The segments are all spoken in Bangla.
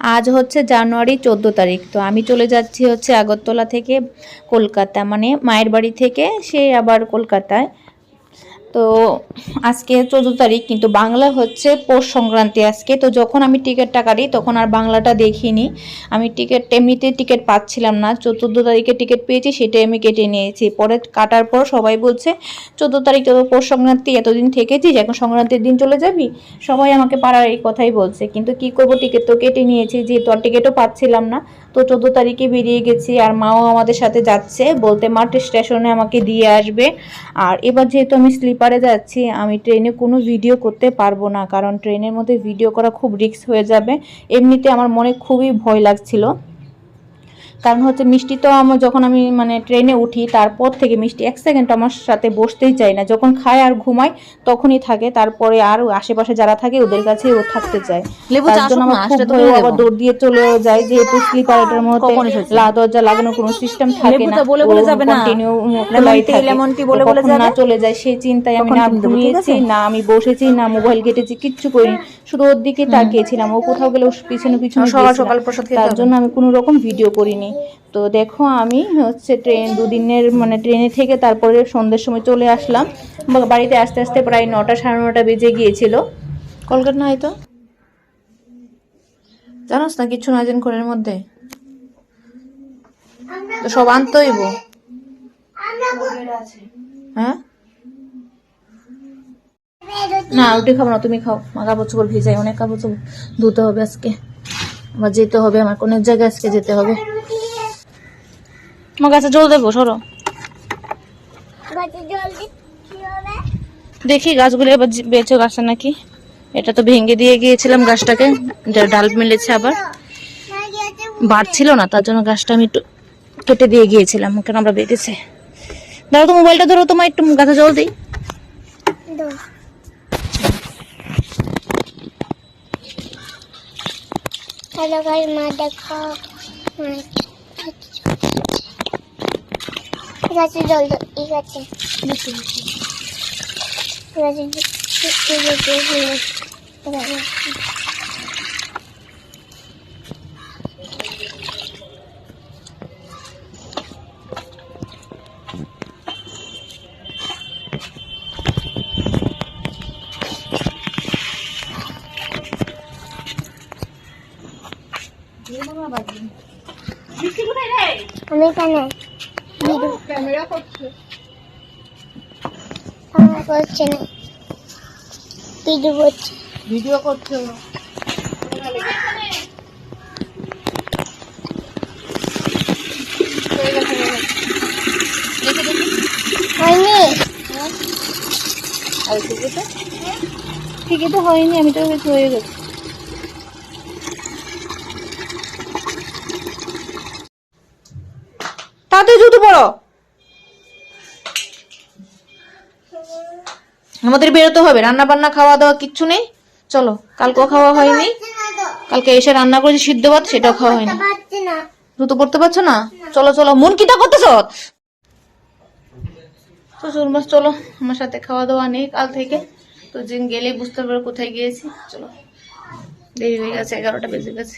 আজ হচ্ছে জানুয়ারি চোদ্দ তারিখ। তো আমি চলে যাচ্ছি হচ্ছে আগরতলা থেকে কলকাতা মানে মায়ের বাড়ি থেকে, সে আবার কলকাতায়। তো আজকে চোদ্দ তারিখ, কিন্তু বাংলা হচ্ছে পৌষ সংক্রান্তি আজকে। তো যখন আমি টিকিটটা কাটি, তখন আর বাংলাটা দেখিনি। আমি টিকিট এমনিতে টিকিট পাচ্ছিলাম না। চোদ্দ তারিখে টিকিট পেয়েছি, সেটাই আমি কেটে নিয়েছি। পরে কাটার পর সবাই বলছে, চোদ্দ তারিখ তো পৌষ সংক্রান্তি, এতদিন থেকেছিস, এখন সংক্রান্তির দিন চলে যাবি? সবাই আমাকে পাড়ার এই কথাই বলছে। কিন্তু কি করব, টিকিট তো কেটে নিয়েছি, যেহেতু আর টিকিটও পাচ্ছিলাম না। তো চোদ্দ তারিখে বেরিয়ে গেছি, আর মাও আমাদের সাথে যাচ্ছে। বলতে মাঠ স্টেশনে আমাকে দিয়ে আসবে। আর এবার যেহেতু আমি স্লিপারে যাচ্ছি, আমি ট্রেনে কোনো ভিডিও করতে পারব না, কারণ ট্রেনের মধ্যে ভিডিও করা খুব রিক্স হয়ে যাবে। এমনিতে আমার মনে খুবই ভয় লাগছিল। কারণ হচ্ছে মিষ্টি তো আমার যখন আমি মানে ট্রেনে উঠি তারপর থেকে মিষ্টি এক সেকেন্ড আমার সাথে বসতেই চাই না। যখন খায় আর ঘুমায় তখনই থাকে। তারপরে আর আশেপাশে যারা থাকে ওদের কাছে ও থাকতে চায়। তার জন্য আমার খুব ভয়, আবার দৌড় দিয়ে চলে যায়। যেহেতু স্লিপার এটার মধ্যে লা দরজা লাগানোর কোনো সিস্টেম থাকে না। বলে বলে যাবে না। কন্টিনিউ লেমন বলে বলে যাবে। না চলে যায় সেই চিন্তায় আমি না ঘুমিয়েছি না আমি বসেছি না মোবাইল কেটেছি কিচ্ছু করিনি। শুধু ওর দিকে তাকিয়েছিলাম। ও কোথাও গেলে পিছনে পিছনে সকাল সকাল প্রসাদ তার জন্য আমি কোনো রকম ভিডিও করিনি। তো দেখো আমি হচ্ছে ট্রেন দুদিনের মানে ট্রেনে থেকে তারপরে সন্ধ্যের সময় চলে আসলাম। বাড়িতে আস্তে আস্তে প্রায় নটা সাড়ে নটা বেজে গিয়েছিল। কলকাতা নাই তো? জানোস না কিছু না যেন ঘরের মধ্যে? তো সব আনতে হইব? হ্যাঁ? না, রুটি খাব না, তুমি খাও। আমার কাপড় চোপড় ভিজাই, অনেক কাপড় চোপড় ধুতে হবে আজকে। আবার যেতে হবে, আমার অনেক জায়গায় আজকে যেতে হবে। আমার কাছে জল দেবো সরো। দেখি গাছগুলো এবার বেঁচে গাছে নাকি। এটা তো ভেঙে দিয়ে গিয়েছিলাম গাছটাকে ডাল মিলেছে আবার। বাড়ছিল না তার জন্য গাছটা আমি একটু কেটে দিয়ে গিয়েছিলাম কেন আমরা বেঁধেছে ধরো তো মোবাইলটা ধরো তোমার একটু গাছে জল দিই। হ্যালো গাইস মা দেখো ঠিক আছে জল ঠিক আছে ঠিক আছে ঠিক আছে ঠিক আছে আমি এখানে। ক্যামেরা করছি। ক্যামেরা করছে না। ভিডিও করছি। ভিডিও করছ হয়নি। ঠিকই তো হয়নি আমি তো হয়ে গেছি। তাতে জুতো পড়ো আমাদের বেরোতে হবে রান্না বান্না খাওয়া দাওয়া কিচ্ছু নেই। চলো কালকেও খাওয়া হয়নি। কালকে এসে রান্না করেছি সিদ্ধ ভাত সেটাও খাওয়া হয়নি। না জুতো পারছ না? চলো চলো মন কিটা করতেছ? শ্বশুর মাস চলো আমার সাথে খাওয়া দাওয়া নেই কাল থেকে। তো দিন গেলে বুঝতে পারবে কোথায় গিয়েছি। চলো দেরি হয়ে গেছে এগারোটা বেজে গেছে।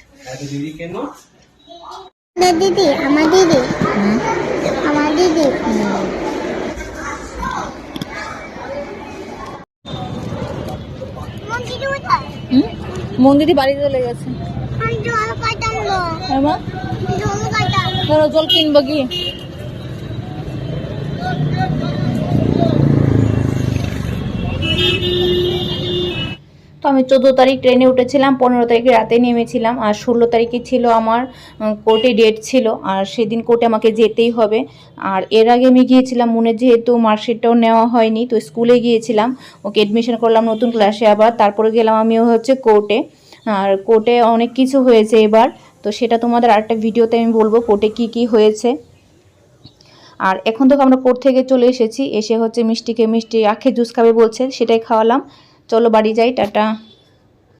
দিদি আমার দিদি। আমার দিদি আমার দিদি কোথায়? মন্দিরই বাড়িতে চলে গেছে। হ্যাঁ জল কিনবো কি? তো আমি চোদ্দ তারিখ ট্রেনে উঠেছিলাম, পনেরো তারিখে রাতে নেমেছিলাম আর ষোলো তারিখে ছিল আমার কোর্টে ডেট ছিল আর সেদিন কোর্টে আমাকে যেতেই হবে। আর এর আগে আমি গিয়েছিলাম মনে, যেহেতু মার্কশিটটাও নেওয়া হয়নি, তো স্কুলে গিয়েছিলাম। ওকে এডমিশন করলাম নতুন ক্লাসে আবার, তারপরে গেলাম আমিও হচ্ছে কোর্টে আর কোর্টে অনেক কিছু হয়েছে এবার, তো সেটা তোমাদের আরেকটা ভিডিওতে আমি বলব কোর্টে কি কি হয়েছে। আর এখন তো আমরা কোর্ট থেকে চলে এসেছি, এসে হচ্ছে মিষ্টিকে মিষ্টি আখে জুস খাবে বলছে, সেটাই খাওয়ালাম। চলো বাড়ি যাই টাটা।